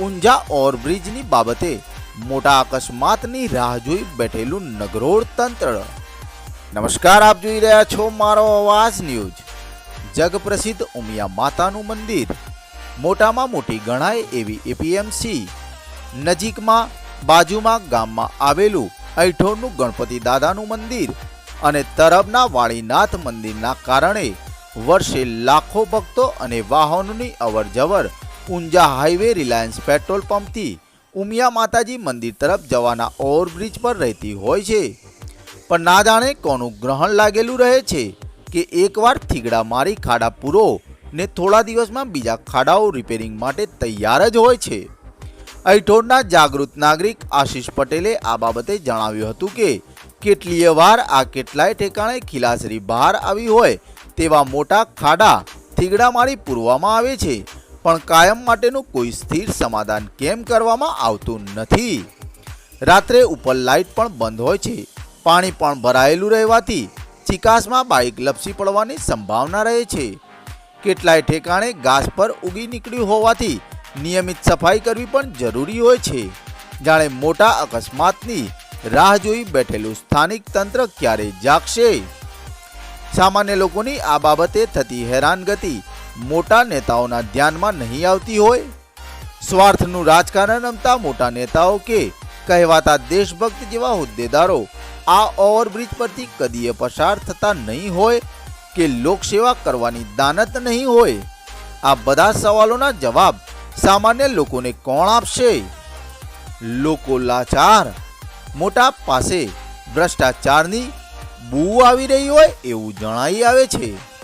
ઊંઝા ઓવરબ્રિજની બાબતે મોટા અકસ્માતની રાહ જોઈ બેઠેલું નગરોળ તંત્ર. નમસ્કાર, આપ જોઈ રહ્યા છો મારો અવાજ ન્યૂઝ. જગપ્રસિદ્ધ ઉમિયા માતાનું મંદિર. મોટામાં મોટી ગણાય એવી એપીએમસી. નજીકમાં, બાજુમાં ગામમાં આવેલું અઠોરનું ગણપતિ દાદાનું મંદિર અને તરબના વાળીનાથ મંદિરના કારણે વર્ષે લાખો ભક્તો અને વાહનોની અવરજવર ઊંઝા હાઈવે રિલાયન્સ પેટ્રોલ પંપથી ઉમિયા માતાજી મંદિર તરફ જવાના ઓવરબ્રિજ પર રહેતી હોય છે. પણ ના જાણે કોનું ગ્રહણ લાગેલું રહે છે કે એકવાર થીગડા મારી ખાડા પૂરો ને થોડા દિવસમાં બીજા ખાડાઓ રિપેરિંગ માટે તૈયાર જ હોય છે. અહીઠોડના જાગૃત નાગરિક આશીષ પટેલે આ બાબતે જણાવ્યું હતું કે, કેટલીય વાર આ કેટલાય ઠેકાણે ખીલાસરી બહાર આવી હોય તેવા મોટા ખાડા થીગડા મારી પૂરવામાં આવે છે. પણ કાયમ માટેનું કોઈ સ્થિર સમાધાન કેમ કરવામાં આવતું નથી? રાત્રે ઉપર લાઇટ પણ બંધ હોય છે. પાણી પણ ભરાયેલું રહેવાથી ચિકાસમાં બાઇક લપસી પડવાની સંભાવના રહે છે. કેટલાય ઠેકાણે ઘાસ પર ઉગી નીકળ્યું હોવાથી નિયમિત સફાઈ કરવી પણ જરૂરી હોય છે. જાણે મોટા અકસ્માતની રાહ જોઈ બેઠેલું સ્થાનિક તંત્ર ક્યારે જાગશે? સામાન્ય લોકોની આ બાબતે થતી હેરાનગતિ મોટા નેતાઓના ધ્યાનમાં નહીં આવતી હોય? સ્વાર્થનું રાજકારણ રમતા મોટા નેતાઓ કે કહેવાતા દેશભક્ત જેવા હોદ્દેદારો આ ઓવરબ્રિજ પરથી કદીએ પસાર થતા નહીં હોય કે લોકસેવા કરવાની દાનત નહીં હોય? આ બધા સવાલોના જવાબ સામાન્ય લોકોને કોણ આપશે? લોકો લાચાર, મોટા પાસે ભ્રષ્ટાચારની બૂ આવી રહી હોય એવું જણાઈ આવે છે.